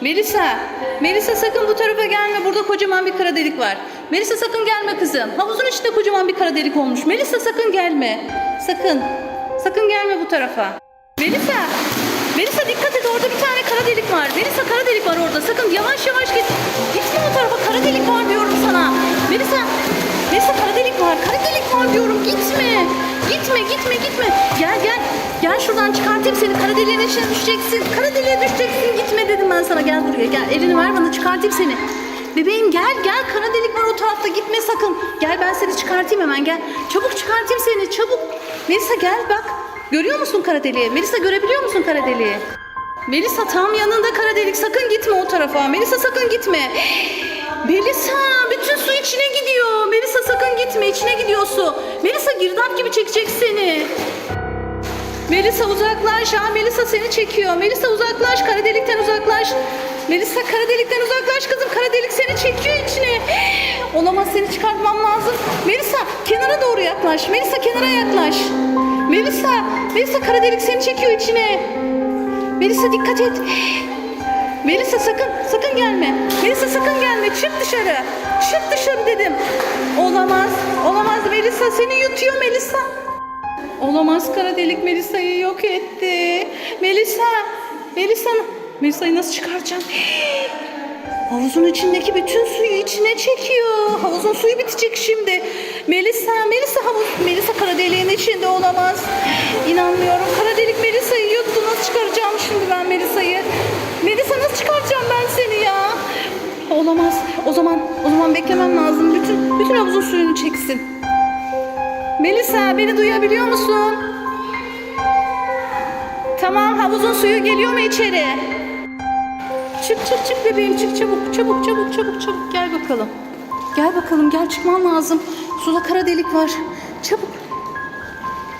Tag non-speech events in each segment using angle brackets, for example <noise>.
Melisa, Melisa sakın bu tarafa gelme. Burada kocaman bir kara delik var. Melisa sakın gelme kızım. Havuzun içinde kocaman bir kara delik olmuş. Melisa sakın gelme. Sakın. Sakın gelme bu tarafa. Melisa, Melisa dikkat et orada bir tane kara delik var. Melisa kara delik var orada. Sakın yavaş yavaş git. Gitme o tarafa kara delik var diyorum sana. Melisa, Melisa kara delik var. Kara delik var diyorum. Gitme. Gitme, gitme, gitme. Gel gel. Gel şuradan çıkartayım seni. Kara deliğin içine düşeceksin. Kara deliğe düşeceksin. Gitme dedim ben sana. Gel buraya. Gel. Elini ver bana çıkartayım seni. Bebeğim gel gel. Kara delik var o tarafta. Gitme sakın. Gel ben seni çıkartayım hemen gel. Çabuk çıkartayım seni. Çabuk. Melisa gel bak. Görüyor musun kara deliği? Melisa görebiliyor musun kara deliği? Melisa tam yanında kara delik. Sakın gitme o tarafa. Melisa sakın gitme. <gasps> Melisa su içine gidiyor. Melisa sakın gitme. içine gidiyor su. Melisa girdap gibi çekecek seni. Melisa uzaklaş. Ha Melisa seni çekiyor. Melisa uzaklaş. Kara delikten uzaklaş. Melisa kara delikten uzaklaş kızım. Kara delik seni çekiyor içine. <gasps> Olamaz seni çıkartmam lazım. Melisa kenara doğru yaklaş. Melisa kenara yaklaş. Melisa, Melisa kara delik seni çekiyor içine. Melisa dikkat et. <gasps> Melisa sakın, sakın gelme. Melisa sakın gelme. Çık dışarı. Çık dışarı dedim. Olamaz, olamaz Melisa seni yutuyor Melisa. Olamaz kara delik Melisa'yı yok etti. Melisa, Melisa, Melisa'yı nasıl çıkaracağım? <gasps> Havuzun içindeki bütün suyu içine çekiyor. Havuzun suyu bitecek şimdi. Melisa, Melisa havuz, Melisa kara deliğin içinde olamaz. İnanmıyorum. Kara delik Melisa'yı yuttu. Nasıl çıkaracağım şimdi ben Melisa'yı? Melisa nasıl çıkaracağım? Olamaz. O zaman, o zaman beklemem lazım. Bütün, bütün havuzun suyunu çeksin. Melisa beni duyabiliyor musun? Tamam havuzun suyu geliyor mu içeri? Çık çık çık bebeğim çık çabuk çabuk çabuk çabuk çabuk gel bakalım. Gel bakalım gel çıkman lazım. Suda kara delik var. Çabuk.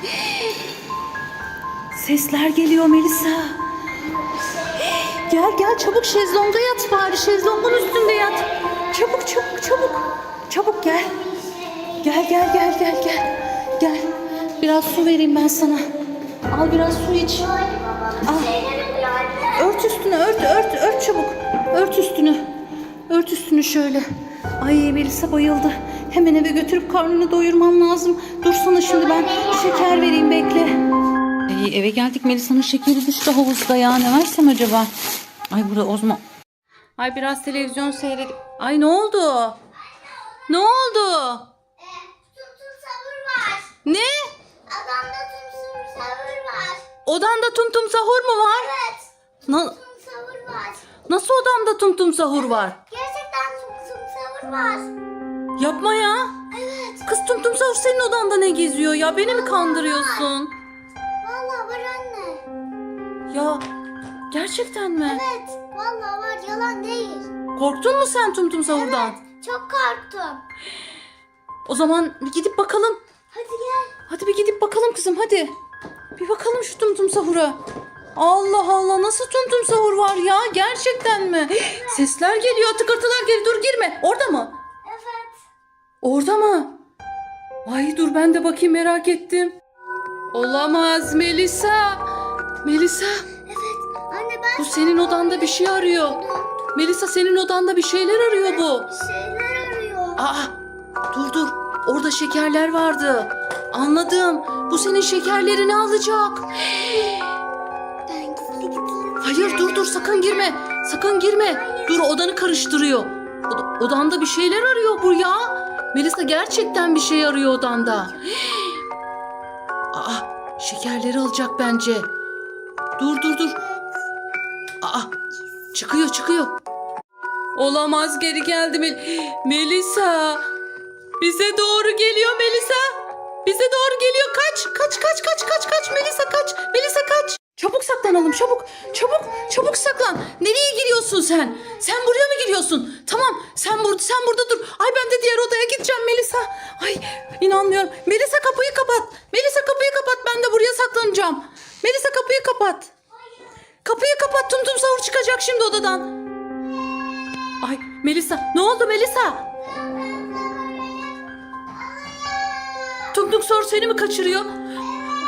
<gasps> Sesler geliyor Melisa. Gel gel çabuk şezlonga yat bari. Şezlongun üstünde yat. Çabuk çabuk çabuk. Çabuk gel. Gel gel gel gel gel. Gel. Biraz su vereyim ben sana. Al biraz su iç. Al. Ört üstünü ört ört ört çabuk. Ört üstünü. Ört üstünü şöyle. Ay Melisa bayıldı. Hemen eve götürüp karnını doyurmam lazım. Dur sana şimdi ben şeker vereyim bekle. Ay, eve geldik Melisa'nın şekeri düştü havuzda ya. Ne versem acaba? Ay burada o zaman. Ay biraz televizyon seyredip. Ay ne oldu? Ne oldu? Tum tum savur var. Ne? Adamda tum tum savur var. Odanda tum tum sahur mu var? Evet. Na- Tum savur var. nasıl odamda tum tum sahur var? Gerçekten tum tum savur var. Yapma ya. Evet. Kız tum tum sahur senin odanda ne geziyor ya? Beni mi kandırıyorsun? Vallahi var anne. Ya gerçekten mi? Evet. Vallahi var yalan değil. Korktun mu sen tum tum sahurdan? Evet. Çok korktum. O zaman bir gidip bakalım. Hadi gel. Hadi bir gidip bakalım kızım hadi. Bir bakalım şu tum tum sahura. Allah Allah nasıl tum tum sahur var ya gerçekten mi? Sesler geliyor tıkırtılar geliyor dur girme. Orada mı? Evet. Orada mı? Ay dur ben de bakayım merak ettim. Olamaz Melisa. Melisa Evet. Ben bu senin odanda bir şey arıyor. Melisa senin odanda bir şeyler arıyor bu. bir şeyler arıyor. Aa dur dur orada şekerler vardı. Anladım. Bu senin şekerlerini alacak. Ben gizli gizli. Hayır dur dur sakın girme. Sakın girme. Dur odanı karıştırıyor. Oda- odanda bir şeyler arıyor bu ya. Melisa gerçekten bir şey arıyor odanda. Aa şekerleri alacak bence. Dur dur dur. Aa çıkıyor çıkıyor. Olamaz geri geldi Mel Melisa. Bize doğru geliyor Melisa. Bize doğru geliyor. Kaç kaç kaç kaç kaç kaç Melisa kaç. Melisa kaç. Çabuk saklanalım çabuk. Çabuk çabuk saklan. Nereye giriyorsun sen? Sen buraya mı giriyorsun? Tamam sen burada sen burada dur. Ay ben de diğer odaya gideceğim Melisa. Ay inanmıyorum. Melisa kapıyı kapat. Melisa kapıyı kapat. Ben de buraya saklanacağım. Melisa kapıyı kapat. Kapıyı kapat. Tum tum sahur çıkacak şimdi odadan. Ay Melisa ne oldu Melisa? Tung sahur seni mi kaçırıyor?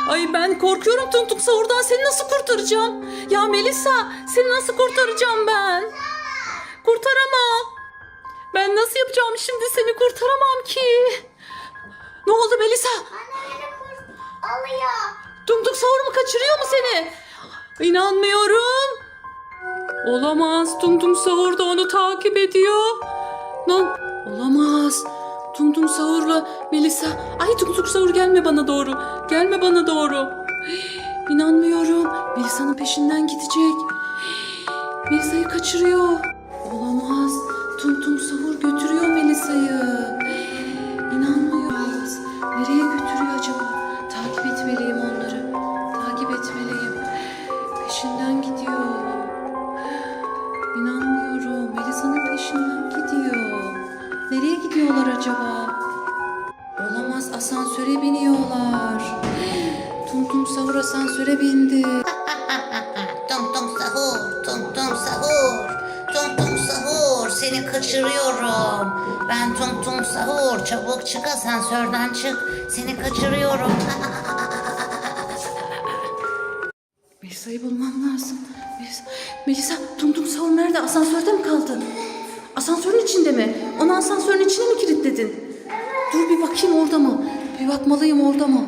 Ay ben korkuyorum tung sahurdan seni nasıl kurtaracağım? Ya Melisa seni nasıl kurtaracağım ben? kurtaramam. Ben nasıl yapacağım şimdi seni kurtaramam ki. Ne oldu Melisa? Anne beni kurt alıyor. Tumtuk sahur mu kaçırıyor mu seni? İnanmıyorum. Olamaz. Tum Tum Sahur da onu takip ediyor. Lan olamaz. Tum Tum Sahur'la Melisa. Ay Tum Tum Sahur gelme bana doğru. Gelme bana doğru. <gasps> İnanmıyorum. Melisa'nın peşinden gidecek. <gasps> Melisa'yı kaçırıyor. Olamaz. Tum Tum Sahur götürüyor Melisa'yı. <gasps> İnanmıyoruz. Nereye götürüyor tum tum sahur çabuk çık asansörden çık seni kaçırıyorum. <laughs> Melisa'yı bulmam lazım. Melisa, Melisa tum tum sahur nerede? Asansörde mi kaldı? Asansörün içinde mi? Onu asansörün içine mi kilitledin? Dur bir bakayım orada mı? Bir bakmalıyım orada mı?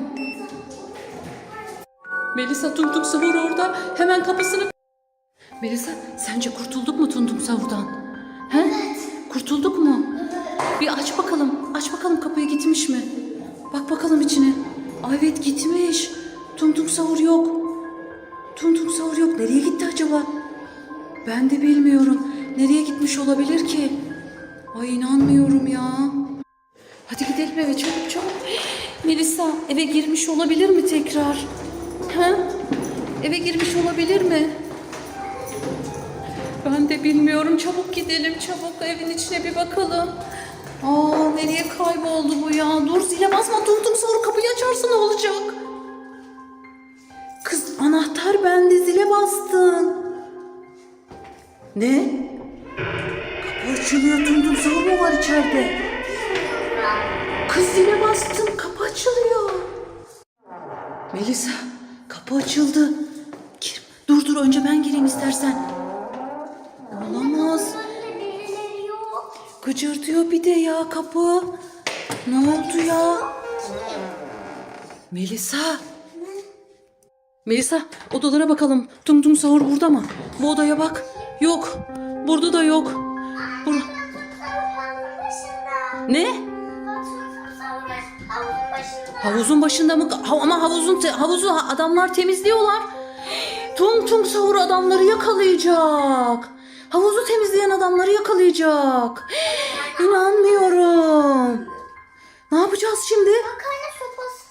Melisa tum tum sahur orada. Hemen kapısını... Melisa sence kurtulduk mu tum tum sahurdan? He? Kurtulduk mu? Bir aç bakalım. Aç bakalım kapıyı gitmiş mi? Bak bakalım içine. Ay evet gitmiş. Tum tum sahur yok. Tum tum sahur yok. Nereye gitti acaba? Ben de bilmiyorum. Nereye gitmiş olabilir ki? Ay inanmıyorum ya. Hadi gidelim eve çabuk çabuk. <gasps> Melisa eve girmiş olabilir mi tekrar? Ha? Eve girmiş olabilir mi? Ben de bilmiyorum. Çabuk gidelim çabuk evin içine bir bakalım. Aa nereye kayboldu bu ya? Dur zile basma tum sahur kapıyı açarsa ne olacak? Kız anahtar bende zile bastın. Ne? Kapı açılıyor tum sahur mu var içeride? Kız zile bastım kapı açılıyor. Melisa kapı açıldı. Gir. Dur dur önce ben gireyim istersen. Gıcırdıyor bir de ya kapı. Ne oldu ya? Melisa. Melisa odalara bakalım. Tum tum sahur burada mı? Bu odaya bak. Yok. Burada da yok. Bur ne? Havuzun başında. Mı? Ha- ama havuzun havuzu ha- adamlar temizliyorlar. <gasps> Tum tum sahur adamları yakalayacak. Havuzu temizleyen adamları yakalayacak. İnanmıyorum. Ne yapacağız şimdi? Bak anne sopası.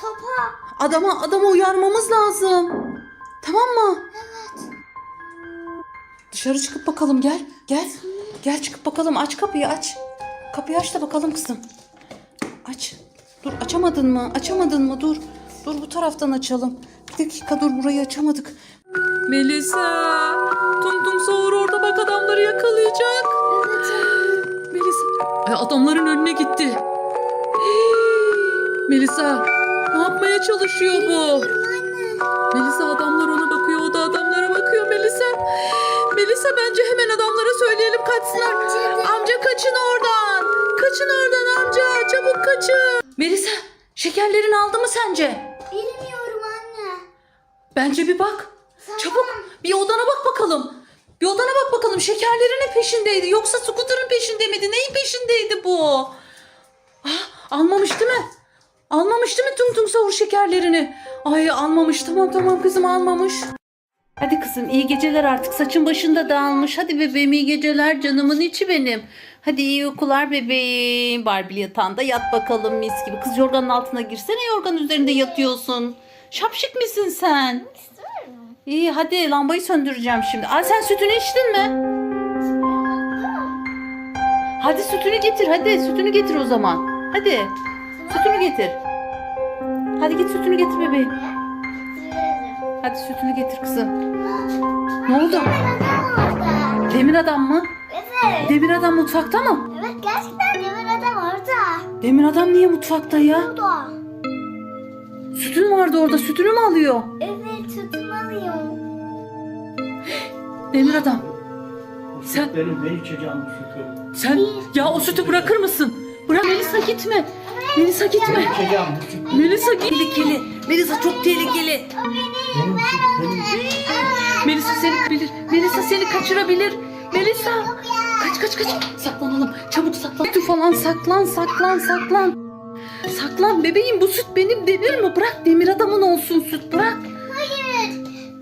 Sopa. Adama adamı uyarmamız lazım. Tamam mı? Evet. Dışarı çıkıp bakalım gel. Gel. Gel çıkıp bakalım. Aç kapıyı aç. Kapıyı aç da bakalım kızım. Aç. Dur açamadın mı? Açamadın mı? Dur. Dur bu taraftan açalım. Bir dakika dur burayı açamadık. Melisa. Tum tum sahur adamların önüne gitti. Hii. <gasps> Melisa. Ne yapmaya çalışıyor bu? Melisa adamlar ona bakıyor, o da adamlara bakıyor Melisa. Melisa bence hemen adamlara söyleyelim kaçsınlar. Amca kaçın oradan. Kaçın oradan amca, çabuk kaçın. Melisa, şekerlerini aldı mı sence? Bilmiyorum anne. Bence bir bak. Çabuk bir odana bak bakalım. Odana bak bakalım şekerlerin ne peşindeydi yoksa scooter'ın peşinde miydi? Neyin peşindeydi bu? Ah, almamış değil mi? Almamış değil mi tum tum savur şekerlerini? Ay almamış tamam tamam kızım almamış. Hadi kızım iyi geceler artık saçın başında dağılmış. Hadi bebeğim iyi geceler canımın içi benim. Hadi iyi uykular bebeğim. Barbie yatağında yat bakalım mis gibi. Kız yorganın altına girsene yorganın üzerinde yatıyorsun. Şapşık mısın sen? İyi hadi lambayı söndüreceğim şimdi. Aa sen sütünü içtin mi? Hadi sütünü getir hadi sütünü getir o zaman. Hadi sütünü getir. Hadi git sütünü getir bebeğim. Hadi sütünü getir kızım. Ne oldu? Demir adam mı? Evet. Demir adam mutfakta mı? Evet gerçekten demir adam orada. Demir adam niye mutfakta ya? Orada. Sütün vardı orada sütünü mü alıyor? Evet sütüm alıyorum. Demir adam. Sen Benim ben içeceğim bu sütü. sen ya o sütü bırakır mısın? Bırak Melisa gitme. Melisa gitme. Ben içeceğim bu sütü. Melisa tehlikeli. Melisa çok tehlikeli. Benim süt, benim Melisa seni bilir. Melisa seni kaçırabilir. Melisa. Kaç kaç kaç. Saklanalım. Çabuk saklan. Sütü falan saklan saklan saklan. Saklan bebeğim bu süt benim demir mi? Bırak demir adamın olsun süt bırak. Hayır.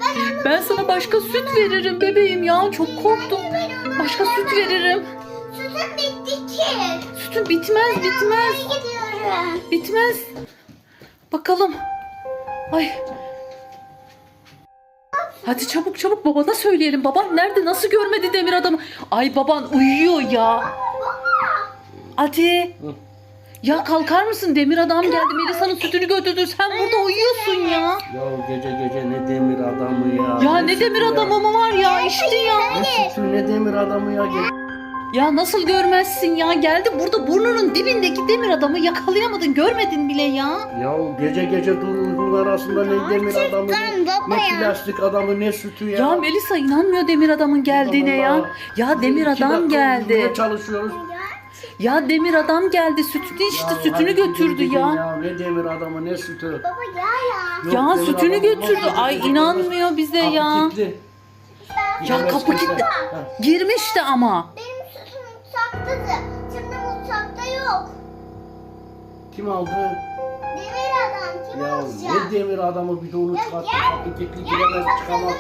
Ben onu Ben sana başka süt veririm bebeğim ya. Çok korktum. Başka süt veririm. sütüm bitti ki. Sütün bitmez bitmez. Gidiyorum. Bitmez. Bakalım. Ay. Hadi çabuk çabuk babana söyleyelim. Baban nerede? Nasıl görmedi demir adamı? Ay baban uyuyor ya. Hadi. Ya kalkar mısın? Demir adam geldi. Melisa'nın sütünü götürdü. Sen burada uyuyorsun ya. Ya gece gece ne demir adamı ya. Ya ne demir adamı mı var ya? İşte ya. Ne sütü ne demir adamı ya. Ya nasıl görmezsin ya? Geldi burada burnunun dibindeki demir adamı yakalayamadın. Görmedin bile ya. Ya gece gece dur uygun arasında ne demir adamı ne, ne ya. plastik adamı ne sütü ya. Ya Melisa inanmıyor demir adamın geldiğine ya. Allah. Ya demir İki adam geldi. çalışıyoruz. Ya demir adam geldi. Sütünü işte Ya sütünü götürdü gidin ya. Ne demir adamı ne sütü. Baba ya ya. Yok, Ya demir sütünü adamı götürdü. olmaz. Ay inanmıyor bize Kapı ya. kilitli. Ya Giremez kapı kimse. kilitli. Ha. Girmişti ama. Benim sütüm mutfaktadı. Şimdi mutfakta yok. Kim aldı? Demir adam kim Ya ne demir adamı bir de onu Ya çıkarttı. Kapı kilitli giremez çıkamaz.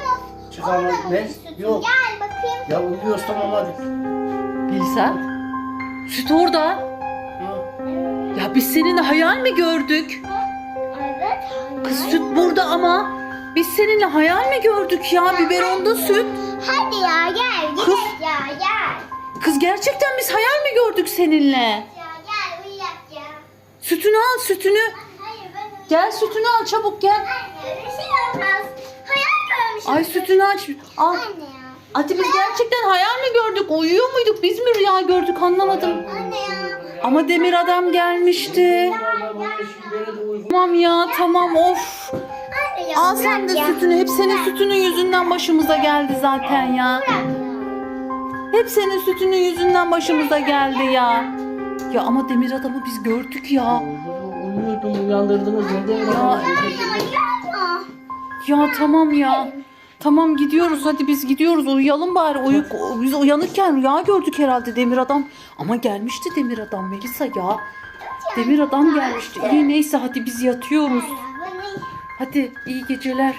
Çıkamaz. Ne? Yok. Gel bakayım. Ya uyuyoruz tamam hadi. Bilsen. Süt orada. Ya biz seninle hayal mi gördük? Evet. Kız süt burada ama. Biz seninle hayal mi gördük ya? Biberonda süt. Hadi ya gel Kız. gidelim ya gel. Kız gerçekten biz hayal mi gördük seninle? Ya gel uyuyak ya. Sütünü al sütünü. Hayır ben uyuyacağım. Gel sütünü al çabuk gel. Anne bir şey olmaz. Hayal görmüşüm. Ay sütünü aç. Al. Anne ya. Hadi biz gerçekten hayal mi gördük? Uyuyor muyduk? Biz mi rüya gördük anlamadım. Anne ya. Ama demir adam gelmişti. Tamam ya tamam of. Al sen de sütünü. Hep senin sütünün yüzünden başımıza geldi zaten ya. Hep senin sütünün yüzünden başımıza geldi ya. Ya ama demir adamı biz gördük ya. Uyuyordum uyandırdınız ne demir Ya. Ya tamam ya. Tamam gidiyoruz hadi biz gidiyoruz uyuyalım bari. Uyuk, biz uyanırken rüya gördük herhalde demir adam. Ama gelmişti demir adam Melisa ya. Demir adam gelmişti. İyi neyse hadi biz yatıyoruz. Hadi iyi geceler.